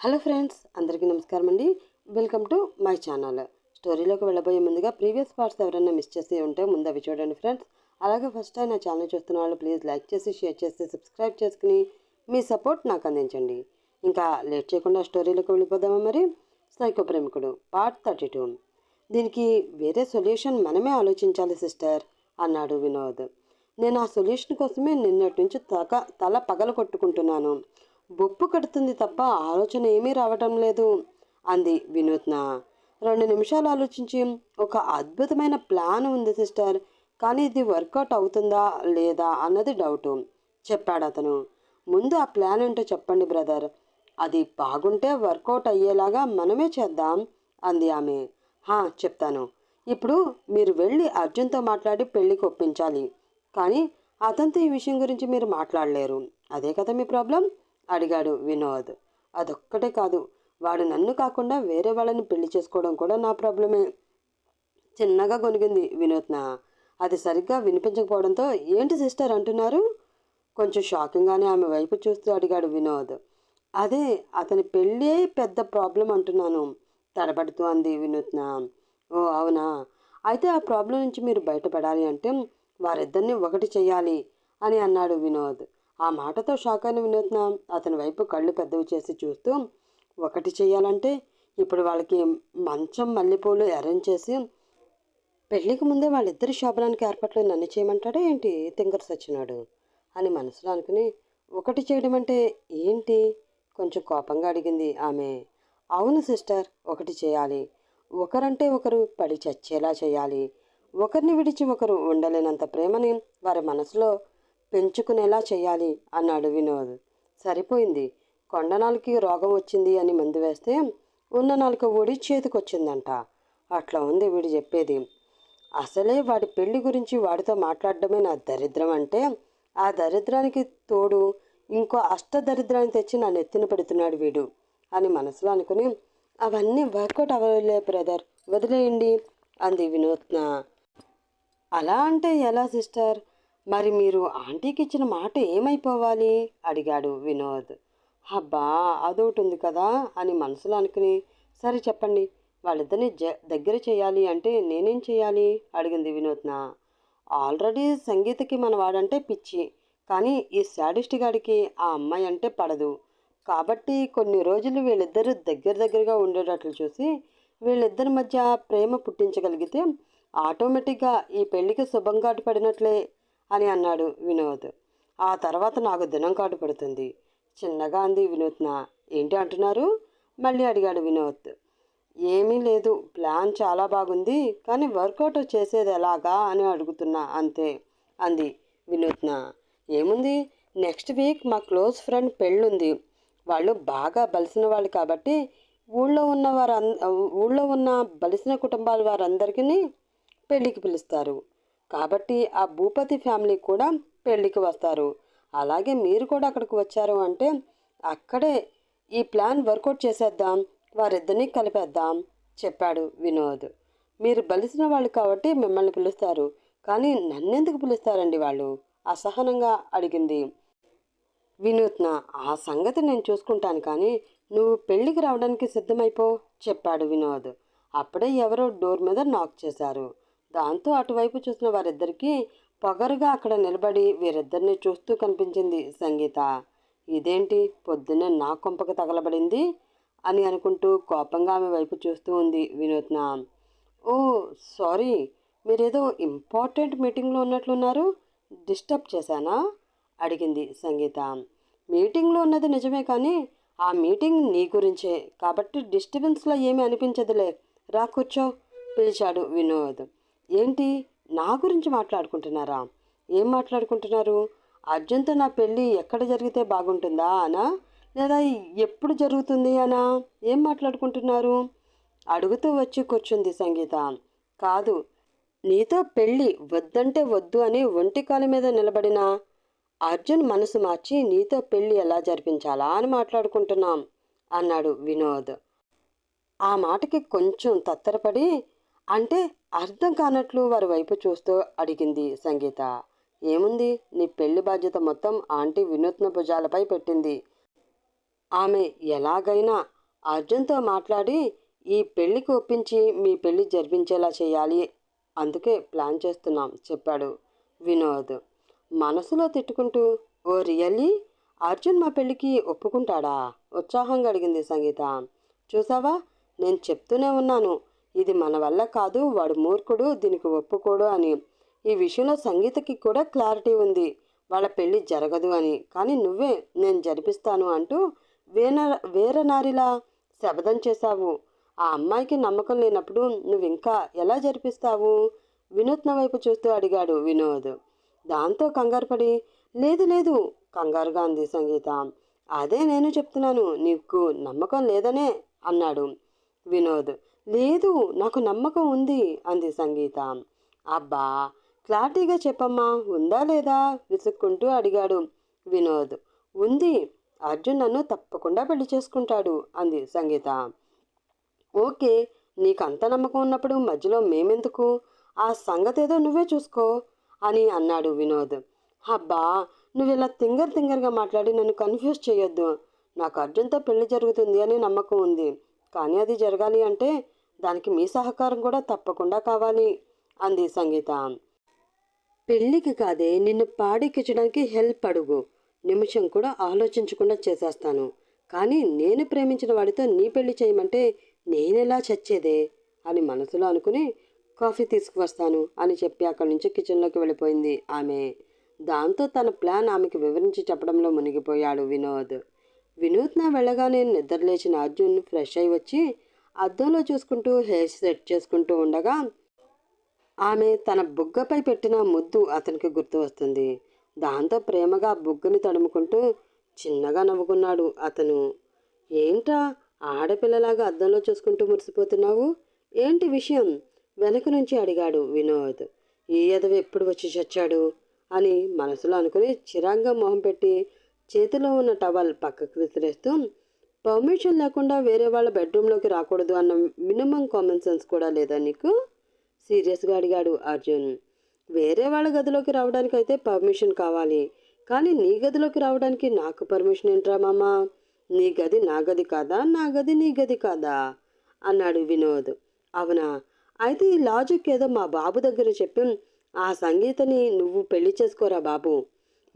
Hello friends అందరికీ నమస్కారం అండి వెల్కమ్ టు మై ఛానల్. స్టోరీలోకి వెళ్ళబోయే ముందుగా ప్రీవియస్ పార్ట్స్ ఎవరైనా మిస్ చేసి ఉంటే ముందు అవి చూడండి ఫ్రెండ్స్. అలాగే ఫస్ట్ టైం నా ఛానల్ చూస్తున్న వాళ్ళు ప్లీజ్ లైక్ చేసి షేర్ చేసి సబ్స్క్రైబ్ చేసుకుని మీ సపోర్ట్ నాకు అందించండి. ఇంకా లేట్ చేయకుండా స్టోరీలోకి వెళ్ళిపోదామా మరి? సైకో ప్రేమికుడు పార్ట్ థర్టీ టూ. దీనికి వేరే సొల్యూషన్ మనమే ఆలోచించాలి సిస్టర్ అన్నాడు వినోద్. నేను ఆ సొల్యూషన్ కోసమే నిన్నటి నుంచి తగ తల పగల కొట్టుకుంటున్నాను బొప్పు కడుతుంది తప్ప ఆలోచన ఏమీ రావటం లేదు అంది వినూత్న. రెండు నిమిషాలు ఆలోచించి ఒక అద్భుతమైన ప్లాన్ ఉంది సిస్టర్ కానీ ఇది వర్కౌట్ అవుతుందా లేదా అన్నది డౌటు చెప్పాడు అతను. ముందు ఆ ప్లాన్ ఏంటో చెప్పండి బ్రదర్. అది బాగుంటే వర్కౌట్ అయ్యేలాగా మనమే చేద్దాం అంది ఆమె. హా చెప్తాను. ఇప్పుడు మీరు వెళ్ళి అర్జున్తో మాట్లాడి పెళ్ళికి ఒప్పించాలి కానీ అతనితో ఈ విషయం గురించి మీరు మాట్లాడలేరు. అదే కదా మీ ప్రాబ్లం? అడిగాడు వినోద్. అదొక్కటే కాదు వాడు నన్ను కాకుండా వేరే వాళ్ళని పెళ్ళి చేసుకోవడం కూడా నా ప్రాబ్లమే. చిన్నగా గొనిగింది వినోద్న. అది సరిగ్గా వినిపించకపోవడంతో ఏంటి సిస్టర్ అంటున్నారు? కొంచెం షాకింగ్గానే ఆమె వైపు చూస్తూ అడిగాడు వినోద్. అదే అతని పెళ్ళే పెద్ద ప్రాబ్లం అంటున్నాను తడబడుతూ అంది వినూత్న ఓ అవునా? అయితే ఆ ప్రాబ్లం నుంచి మీరు బయటపడాలి అంటే వారిద్దరిని ఒకటి చేయాలి అని అన్నాడు వినోద్. ఆ మాటతో షాక్ అయిన వినూత్న అతని వైపు కళ్ళు పెద్దవి చేసి చూస్తూ ఒకటి చేయాలంటే ఇప్పుడు వాళ్ళకి మంచం మల్లెపూలు అరేంజ్ చేసి పెళ్ళికి ముందే వాళ్ళిద్దరి శోభనానికి ఏర్పాట్లు నన్ను చేయమంటాడా ఏంటి తింగర్ సచ్చినాడు? అని మనసులో అనుకుని ఒకటి చేయడం అంటే ఏంటి? కొంచెం కోపంగా అడిగింది ఆమె. అవును సిస్టర్ ఒకటి చేయాలి. ఒకరంటే ఒకరు పడి చచ్చేలా చేయాలి. ఒకరిని విడిచి ఒకరు ఉండలేనంత ప్రేమని వారి మనసులో పెంచుకునేలా చేయాలి అన్నాడు వినోద్. సరిపోయింది. కొండ రోగం వచ్చింది అని మందు వేస్తే ఉన్న నాలుక ఊడి చేతికొచ్చిందంట. అట్లా ఉంది వీడు చెప్పేది. అసలే వాడి పెళ్ళి గురించి వాడితో మాట్లాడడమే నా దరిద్రం అంటే ఆ దరిద్రానికి తోడు ఇంకో అష్టదరిద్రాన్ని తెచ్చి నా నెత్తిన పెడుతున్నాడు వీడు అని మనసులో అనుకుని అవన్నీ వర్కౌట్ అవ్వలే బ్రదర్ వదిలేయండి అంది వినూత్న. అలా అంటే ఎలా సిస్టర్? మరి మీరు ఆంటీకి ఇచ్చిన మాట ఏమైపోవాలి? అడిగాడు వినోద్. అబ్బా అదొకటి ఉంది కదా అని మనసులో అనుకుని సరే చెప్పండి వాళ్ళిద్దరిని జ దగ్గర చేయాలి అంటే నేనేం చేయాలి? అడిగింది వినోద్న. ఆల్రెడీ సంగీతకి మన వాడంటే పిచ్చి కానీ ఈ శాడిస్ట్ గాడికి ఆ అమ్మాయి అంటే పడదు. కాబట్టి కొన్ని రోజులు వీళ్ళిద్దరూ దగ్గర దగ్గరగా ఉండేటట్లు చూసి వీళ్ళిద్దరి మధ్య ప్రేమ పుట్టించగలిగితే ఆటోమేటిక్గా ఈ పెళ్ళికి శుభంగాటు పడినట్లే అని అన్నాడు వినోద్. ఆ తర్వాత నాకు దినం కాటు పడుతుంది. చిన్నగా అంది వినూత్న ఏంటి అంటున్నారు? మళ్ళీ అడిగాడు వినోద్. ఏమీ లేదు. ప్లాన్ చాలా బాగుంది. కానీ వర్కౌట్ చేసేది ఎలాగా అని అడుగుతున్నా అంతే అంది వినూత్న ఏముంది? నెక్స్ట్ వీక్ మా క్లోజ్ ఫ్రెండ్ పెళ్ళుంది. వాళ్ళు బాగా బలిసిన వాళ్ళు కాబట్టి ఊళ్ళో ఉన్న వారు ఊళ్ళో ఉన్న బలిసిన కుటుంబాల వారందరికీ పెళ్ళికి పిలుస్తారు. కాబట్టి ఆ భూపతి ఫ్యామిలీ కూడా పెళ్ళికి వస్తారు. అలాగే మీరు కూడా అక్కడికి వచ్చారు అంటే అక్కడే ఈ ప్లాన్ వర్కౌట్ చేసేద్దాం వారిద్దరిని కలిపేద్దాం చెప్పాడు వినోద్. మీరు బలిసిన వాళ్ళు కాబట్టి మిమ్మల్ని పిలుస్తారు కానీ నన్నెందుకు పిలుస్తారండి వాళ్ళు? అసహనంగా అడిగింది. వినూత్న ఆ సంగతి నేను చూసుకుంటాను కానీ నువ్వు పెళ్ళికి రావడానికి సిద్ధమైపో చెప్పాడు వినోద్. అప్పుడే ఎవరో డోర్ మీద నాక్ చేశారు. దాంతో అటువైపు చూసిన వారిద్దరికీ పొగరుగా అక్కడ నిలబడి వీరిద్దరిని చూస్తూ కనిపించింది సంగీత. ఇదేంటి? పొద్దున్నే నా కొంపకు తగలబడింది? అని అనుకుంటూ కోపంగా ఆమె వైపు చూస్తూ ఉంది వినూత్న. ఓ సారీ. మీరేదో ఇంపార్టెంట్ మీటింగ్లో ఉన్నట్లున్నారు. డిస్టర్బ్ చేశానా? అడిగింది సంగీత. మీటింగ్లో ఉన్నది నిజమే కానీ ఆ మీటింగ్ నీ గురించే. కాబట్టి డిస్టర్బెన్స్లో ఏమీ అనిపించదులే. రా కూర్చో పిలిచాడు వినోద్. ఏంటి? నా గురించి మాట్లాడుకుంటున్నారా? ఏం మాట్లాడుకుంటున్నారు? అర్జున్తో నా పెళ్ళి ఎక్కడ జరిగితే బాగుంటుందా అనా? లేదా ఎప్పుడు జరుగుతుంది అనా? ఏం మాట్లాడుకుంటున్నారు? అడుగుతూ వచ్చి కూర్చుంది సంగీత. కాదు నీతో పెళ్ళి వద్దంటే వద్దు అని ఒంటి కాలు మీద నిలబడిన అర్జున్ మనసు మార్చి నీతో పెళ్ళి ఎలా జరిపించాలా అని మాట్లాడుకుంటున్నాం అన్నాడు వినోద్. ఆ మాటకి కొంచెం తత్తరపడి అంటే అర్థం కానట్లు వారి వైపు చూస్తూ అడిగింది సంగీత. ఏముంది? నీ పెళ్ళి బాధ్యత మొత్తం ఆంటీ వినూత్న భుజాలపై పెట్టింది. ఆమె ఎలాగైనా అర్జున్తో మాట్లాడి ఈ పెళ్ళికి ఒప్పించి మీ పెళ్ళి జరిపించేలా చేయాలి అందుకే ప్లాన్ చేస్తున్నాం చెప్పాడు వినోద్. మనసులో తిట్టుకుంటూ ఓ రియల్లీ? అర్జున్ మా పెళ్ళికి ఒప్పుకుంటాడా? ఉత్సాహంగా అడిగింది సంగీత. చూసావా? నేను చెప్తూనే ఉన్నాను. ఇది మన వల్ల కాదు వాడు మూర్ఖుడు దీనికి ఒప్పుకోడు అని. ఈ విషయంలో సంగీతకి కూడా క్లారిటీ ఉంది. వాళ్ళ పెళ్ళి జరగదు అని. కానీ నువ్వే నేను జరిపిస్తాను అంటూ వేన వేరనారిలా శబదం చేశావు. ఆ అమ్మాయికి నమ్మకం లేనప్పుడు నువ్వు ఇంకా ఎలా జరిపిస్తావు? వినూత్న వైపు చూస్తూ అడిగాడు వినోద్. దాంతో కంగారుపడి లేదు లేదు కంగారుగా అంది సంగీత. అదే నేను చెప్తున్నాను నీకు నమ్మకం లేదనే అన్నాడు వినోద్. లేదు నాకు నమ్మకం ఉంది అంది సంగీత. అబ్బా క్లారిటీగా చెప్పమ్మా ఉందా లేదా? విసుక్కుంటూ అడిగాడు వినోద్. ఉంది అర్జున్ నన్ను తప్పకుండా పెళ్ళి చేసుకుంటాడు అంది సంగీత. ఓకే నీకు అంత నమ్మకం ఉన్నప్పుడు మధ్యలో మేమెందుకు? ఆ సంగతి ఏదో నువ్వే చూసుకో అని అన్నాడు వినోద్. అబ్బా నువ్వు ఇలా తింగర్ తింగర్గా మాట్లాడి నన్ను కన్ఫ్యూజ్ చేయొద్దు. నాకు అర్జున్తో పెళ్ళి జరుగుతుంది అని నమ్మకం ఉంది. కానీ అది జరగాలి అంటే దానికి మీ సహకారం కూడా తప్పకుండా కావాలి అంది సంగీత. పెళ్ళికి కాదే నిన్ను పాడెక్కించడానికి హెల్ప్ అడుగు. నిమిషం కూడా ఆలోచించకుండా చేసేస్తాను. కానీ నేను ప్రేమించిన వాడితో నీ పెళ్ళి చేయమంటే నేనెలా చచ్చేదే? అని మనసులో అనుకుని కాఫీ తీసుకువస్తాను అని చెప్పి అక్కడి నుంచి కిచెన్లోకి వెళ్ళిపోయింది ఆమె. దాంతో తన ప్లాన్ ఆమెకు వివరించి చెప్పడంలో మునిగిపోయాడు వినోద్. వినూత్న వెళ్ళగానే నిద్రలేచిన అర్జున్ ఫ్రెష్ అయి వచ్చి అద్దంలో చూసుకుంటూ హెయిర్ సెట్ చేసుకుంటూ ఉండగా ఆమె తన బుగ్గపై పెట్టిన ముద్దు అతనికి గుర్తు వస్తుంది. దాంతో ప్రేమగా బుగ్గని తడుముకుంటూ చిన్నగా నవ్వుకున్నాడు అతను. ఏంట్రా ఆడపిల్లలాగా అద్దంలో చూసుకుంటూ మురిసిపోతున్నావు? ఏంటి విషయం? వెనక నుంచి అడిగాడు వినోద్. ఈ యదవి ఎప్పుడు వచ్చి చచ్చాడు? అని మనసులో అనుకుని చిరాగ్గా మొహం పెట్టి చేతిలో ఉన్న టవల్ పక్కకు విసిరేస్తూ పర్మిషన్ లేకుండా వేరే వాళ్ళ బెడ్రూమ్లోకి రాకూడదు అన్న మినిమం కామన్ సెన్స్ కూడా లేదా నీకు? సీరియస్గా అడిగాడు అర్జున్. వేరే వాళ్ళ గదిలోకి రావడానికి అయితే పర్మిషన్ కావాలి. కానీ నీ గదిలోకి రావడానికి నాకు పర్మిషన్ ఏంట్రా మామ? నీ గది నా గది కాదా? నా గది నీ గది కాదా? అన్నాడు వినోద్. అవునా? అయితే ఈ లాజిక్ ఏదో మా బాబు దగ్గర చెప్పి ఆ సంగీతని నువ్వు పెళ్ళి చేసుకోరా బాబు?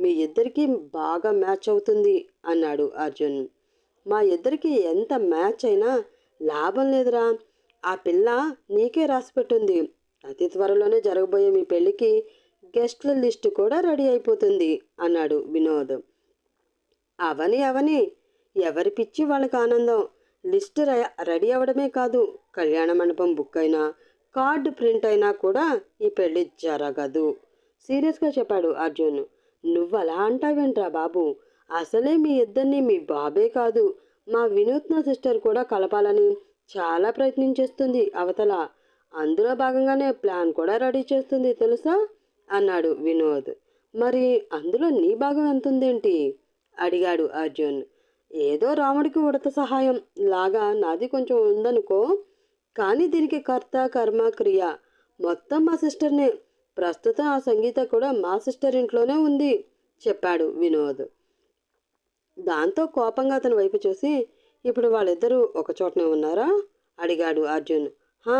మీ ఇద్దరికీ బాగా మ్యాచ్ అవుతుంది అన్నాడు అర్జున్. మా ఇద్దరికి ఎంత మ్యాచ్ అయినా లాభం లేదురా. ఆ పిల్ల నీకే రాసిపెట్టుంది. అతి త్వరలోనే జరగబోయే మీ పెళ్ళికి గెస్ట్ల లిస్టు కూడా రెడీ అయిపోతుంది అన్నాడు వినోద్. అవని అవని ఎవరి పిచ్చి వాళ్ళకి ఆనందం? లిస్ట్ రెడీ అవ్వడమే కాదు కళ్యాణ మండపం బుక్ అయినా కార్డు ప్రింట్ అయినా కూడా ఈ పెళ్ళి జరగదు. సీరియస్గా చెప్పాడు అర్జున్. నువ్వు అలా అంటావేంట్రా బాబు? అసలే మీ ఇద్దరిని మీ బాబే కాదు మా వినూత్న సిస్టర్ కూడా కలపాలని చాలా ప్రయత్నించేస్తుంది అవతల. అందులో భాగంగానే ప్లాన్ కూడా రెడీ చేస్తుంది తెలుసా? అన్నాడు వినోద్. మరి అందులో నీ భాగం ఎంతుందేంటి? అడిగాడు అర్జున్. ఏదో రాముడికి ఉడత సహాయం లాగా నాది కొంచెం ఉందనుకో కానీ దీనికి కర్త కర్మ క్రియ మొత్తం మా సిస్టర్నే. ప్రస్తుతం ఆ సంగీత కూడా మా సిస్టర్ ఇంట్లోనే ఉంది చెప్పాడు వినోద్. దాంతో కోపంగా అతని వైపు చూసి ఇప్పుడు వాళ్ళిద్దరూ ఒక చోటనే ఉన్నారా? అడిగాడు అర్జున్. హా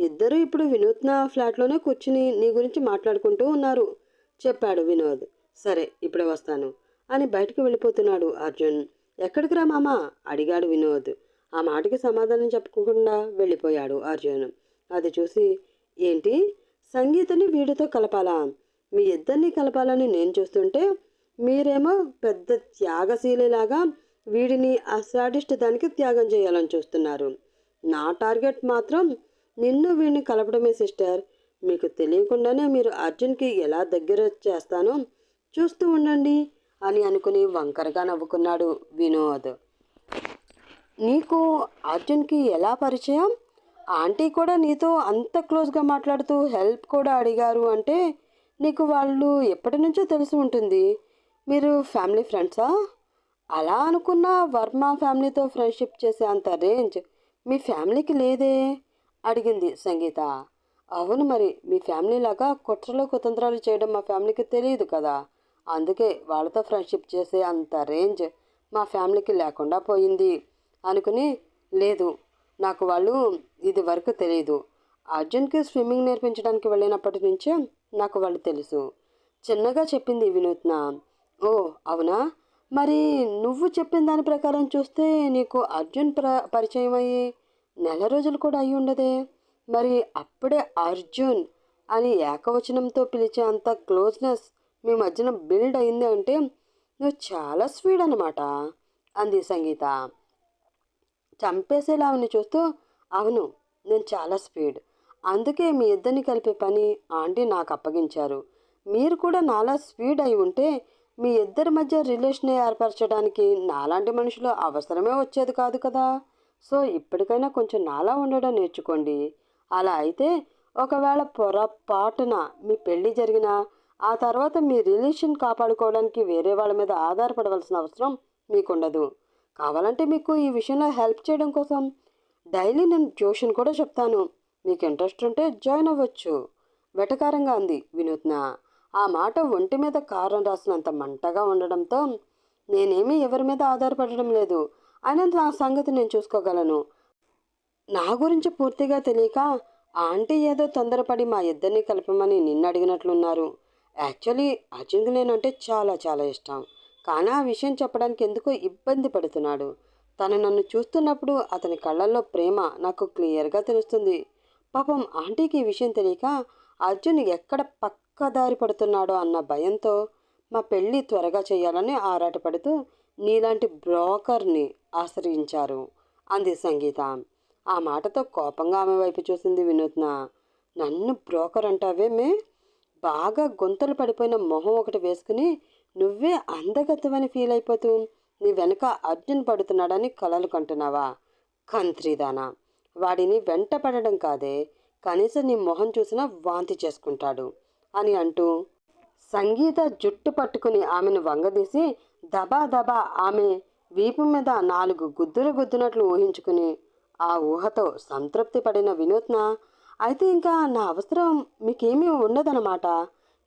ఇద్దరు ఇప్పుడు వినూత్న ఫ్లాట్లోనే కూర్చుని నీ గురించి మాట్లాడుకుంటూ ఉన్నారు చెప్పాడు వినోద్. సరే ఇప్పుడే వస్తాను అని బయటకు వెళ్ళిపోతున్నాడు అర్జున్. ఎక్కడికి రా మామా? అడిగాడు వినోద్. ఆ మాటకి సమాధానం చెప్పకుండా వెళ్ళిపోయాడు అర్జున్. అది చూసి ఏంటి? సంగీతని వీడితో కలపాలా? మీ ఇద్దరిని కలపాలని నేను చూస్తుంటే మీరేమో పెద్ద త్యాగశీలిలాగా వీడిని ఆ దానికి త్యాగం చేయాలని చూస్తున్నారు. నా టార్గెట్ మాత్రం నిన్ను వీడిని కలపడమే సిస్టర్. మీకు తెలియకుండానే మీరు అర్జున్కి ఎలా దగ్గర చేస్తానో చూస్తూ ఉండండి అని అనుకుని వంకరగా నవ్వుకున్నాడు వినోద్. నీకు అర్జున్కి ఎలా పరిచయం? ఆంటీ కూడా నీతో అంత క్లోజ్గా మాట్లాడుతూ హెల్ప్ కూడా అడిగారు అంటే నీకు వాళ్ళు ఎప్పటి నుంచో తెలిసి ఉంటుంది. మీరు ఫ్యామిలీ ఫ్రెండ్సా? అలా అనుకున్న వర్మ ఫ్యామిలీతో ఫ్రెండ్షిప్ చేసే అంత రేంజ్ మీ ఫ్యామిలీకి లేదే? అడిగింది సంగీత. అవును మరి మీ ఫ్యామిలీ లాగా కుట్రలో కుతంత్రాలు చేయడం మా ఫ్యామిలీకి తెలియదు కదా. అందుకే వాళ్ళతో ఫ్రెండ్షిప్ చేసే అంత రేంజ్ మా ఫ్యామిలీకి లేకుండా పోయింది. అనుకుని లేదు నాకు వాళ్ళు ఇది వరకు తెలియదు అర్జున్కి స్విమ్మింగ్ నేర్పించడానికి వెళ్ళినప్పటి నుంచే నాకు వాళ్ళు తెలుసు. చిన్నగా చెప్పింది వినూత్న. ఓ అవునా? మరి నువ్వు చెప్పిన దాని ప్రకారం చూస్తే నీకు అర్జున్ ప్ర పరిచయం అయ్యి నెల రోజులు కూడా అయి ఉండదే. మరి అప్పుడే అర్జున్ అని ఏకవచనంతో పిలిచే అంత క్లోజ్నెస్ మీ మధ్యన బిల్డ్ అయింది అంటే నువ్వు చాలా స్వీడ్ అనమాట అంది సంగీత. చంపేసేలా ఆమెను చూస్తూ అవును నేను చాలా స్పీడ్. అందుకే మీ ఇద్దరిని కలిపే పని ఆంటీ నాకు అప్పగించారు. మీరు కూడా నాలా స్పీడ్ అయి ఉంటే మీ ఇద్దరి మధ్య రిలేషన్ ఏర్పరచడానికి నాలాంటి మనుషులు అవసరమే వచ్చేది కాదు కదా. సో ఇప్పటికైనా కొంచెం నాలా ఉండడం నేర్చుకోండి. అలా అయితే ఒకవేళ పొరపాటున మీ పెళ్ళి జరిగినా ఆ తర్వాత మీ రిలేషన్ కాపాడుకోవడానికి వేరే వాళ్ళ మీద ఆధారపడవలసిన అవసరం మీకుండదు. కావాలంటే మీకు ఈ విషయంలో హెల్ప్ చేయడం కోసం డైలీ నేను ట్యూషన్ కూడా చెప్తాను. మీకు ఇంట్రెస్ట్ ఉంటే జాయిన్ అవ్వచ్చు. వెటకారంగా అంది వినూత్న. ఆ మాట ఒంటి మీద కారం రాసినంత మంటగా ఉండడంతో నేనేమీ ఎవరి మీద ఆధారపడడం లేదు. అయినా నా సంగతి నేను చూసుకోగలను. నా గురించి పూర్తిగా తెలియక ఆంటీ ఏదో తొందరపడి మా ఇద్దరిని కలపమని నిన్ను అడిగినట్లున్నారు. యాక్చువల్లీ అర్జున్కి నేనంటే చాలా చాలా ఇష్టం. కానీ ఆ విషయం చెప్పడానికి ఎందుకో ఇబ్బంది పడుతున్నాడు. తను నన్ను చూస్తున్నప్పుడు అతని కళ్ళల్లో ప్రేమ నాకు క్లియర్గా తెలుస్తుంది. పాపం ఆంటీకి ఈ విషయం తెలియక అర్జున్ ఎక్కడ పక్కదారి పడుతున్నాడో అన్న భయంతో మా పెళ్ళి త్వరగా చేయాలని ఆరాటపడుతూ నీలాంటి బ్రోకర్ని ఆశ్రయించారు అంది సంగీత. ఆ మాటతో కోపంగా ఆమె వైపు చూసింది వినూత్న. నన్ను బ్రోకర్ అంటావేమే బాగా గొంతలు పడిపోయిన మొహం ఒకటి వేసుకుని నువ్వే అందగత్తవని ఫీల్ అయిపోతూ నీ వెనక అర్జున్ పడుతున్నాడని కలలు కంటున్నావా? కంత్రిదానా. వాడిని వెంట పడడం కాదే. కనీసం నీ మొహం చూసినా వాంతి చేసుకుంటాడు అని అంటూ సంగీత జుట్టు పట్టుకుని ఆమెను వంగదీసి దబా దబా ఆమె వీపు మీద నాలుగు గుద్దులు గుద్దునట్లు ఊహించుకుని ఆ ఊహతో సంతృప్తి పడిన వినూత్న అయితే ఇంకా నా అవసరం మీకేమీ ఉండదన్నమాట.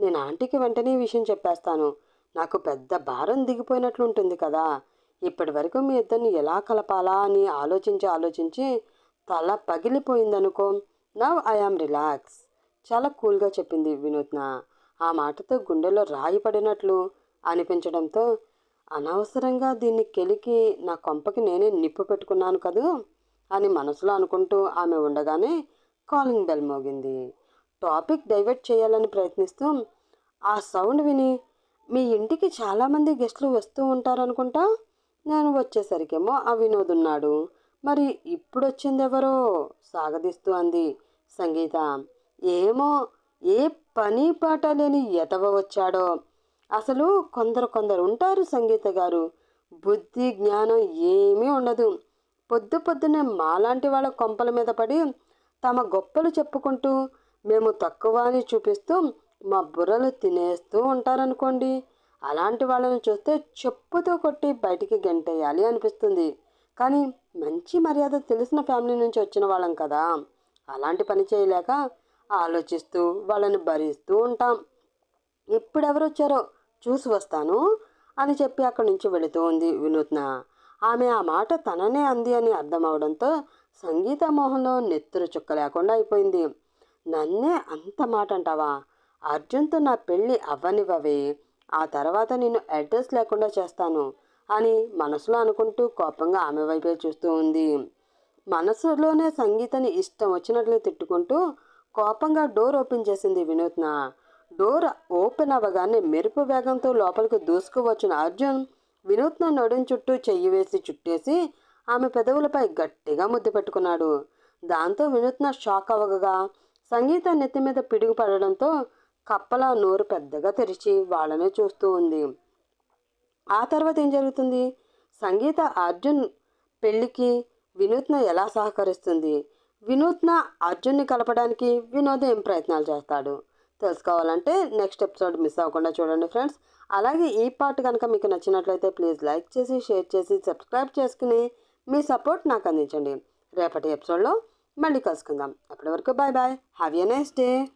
నేను ఆంటీకి వెంటనే విషయం చెప్పేస్తాను. నాకు పెద్ద భారం దిగిపోయినట్లుంటుంది కదా. ఇప్పటి వరకు మీ ఇద్దరిని ఎలా కలపాలా? అని ఆలోచించి ఆలోచించి తల పగిలిపోయిందనుకో నవ్ ఐ రిలాక్స్ చాలా కూల్గా చెప్పింది వినూత్న. ఆ మాటతో గుండెలో రాయి పడినట్లు అనిపించడంతో అనవసరంగా దీన్ని కెలికి నా కొంపకి నేనే నిప్పు పెట్టుకున్నాను కదూ? అని మనసులో అనుకుంటూ ఆమె ఉండగానే కాలింగ్ బెల్ మోగింది. టాపిక్ డైవర్ట్ చేయాలని ప్రయత్నిస్తూ ఆ సౌండ్ విని మీ ఇంటికి చాలామంది గెస్ట్లు వస్తూ ఉంటారనుకుంటా? నేను వచ్చేసరికేమో ఆ వినోద్ ఉన్నాడు మరి ఇప్పుడు వచ్చింది ఎవరో సాగదీస్తూ అంది సంగీత. ఏమో ఏ పని పాట లేని ఎతవ వచ్చాడో. అసలు కొందరు కొందరు ఉంటారు సంగీత గారు. బుద్ధి జ్ఞానం ఏమీ ఉండదు. పొద్దు పొద్దునే మాలాంటి వాళ్ళ కొంపల మీద పడి తమ గొప్పలు చెప్పుకుంటూ మేము తక్కువ అని చూపిస్తూ మా బుర్రలు తినేస్తూ ఉంటారనుకోండి. అలాంటి వాళ్ళని చూస్తే చెప్పుతో కొట్టి బయటికి గెంటేయాలి అనిపిస్తుంది. కానీ మంచి మర్యాద తెలిసిన ఫ్యామిలీ నుంచి వచ్చిన వాళ్ళం కదా. అలాంటి పని చేయలేక ఆలోచిస్తూ వాళ్ళని భరిస్తూ ఉంటాం. ఎప్పుడెవరు వచ్చారో చూసి వస్తాను అని చెప్పి అక్కడి నుంచి వెళుతూ ఉంది వినూత్న. ఆమె ఆ మాట తననే అంది అని అర్థమవడంతో సంగీత మోహంలో నెత్తురు చుక్క లేకుండా అయిపోయింది. నన్నే అంత మాట అంటావా అర్జున్తో నా పెళ్ళి అవ్వనివ్వవే. ఆ తర్వాత నేను అడ్రస్ లేకుండా చేస్తాను. అని మనసులో అనుకుంటూ కోపంగా ఆమె వైపే చూస్తూ ఉంది. మనసులోనే సంగీతని ఇష్టం వచ్చినట్లు తిట్టుకుంటూ కోపంగా డోర్ ఓపెన్ చేసింది వినూత్న. డోర్ ఓపెన్ అవ్వగానే మెరుపు వేగంతో లోపలికి దూసుకువచ్చిన అర్జున్ వినూత్న నడుం చుట్టూ చెయ్యి వేసి చుట్టేసి ఆమె పెదవులపై గట్టిగా ముద్దు పెట్టుకున్నాడు. దాంతో వినూత్న షాక్ అవ్వగా సంగీత నెత్తి మీద పిడుగు పడడంతో కప్పల నోరు పెద్దగా తెరిచి వాళ్ళనే చూస్తూ ఉంది. ఆ తర్వాత ఏం జరుగుతుంది? సంగీత అర్జున్ పెళ్ళికి వినూత్న ఎలా సహకరిస్తుంది? వినూత్న అర్జున్ని కలపడానికి వినోద్ ఏం ప్రయత్నాలు చేస్తాడు. తెలుసుకోవాలంటే నెక్స్ట్ ఎపిసోడ్ మిస్ అవ్వకుండా చూడండి ఫ్రెండ్స్. అలాగే ఈ పార్ట్ కనుక మీకు నచ్చినట్లయితే ప్లీజ్ లైక్ చేసి షేర్ చేసి సబ్స్క్రైబ్ చేసుకుని మీ సపోర్ట్ నాకు అందించండి. రేపటి ఎపిసోడ్లో మళ్ళీ కలుసుకుందాం. అప్పటి వరకు bye bye have a nice day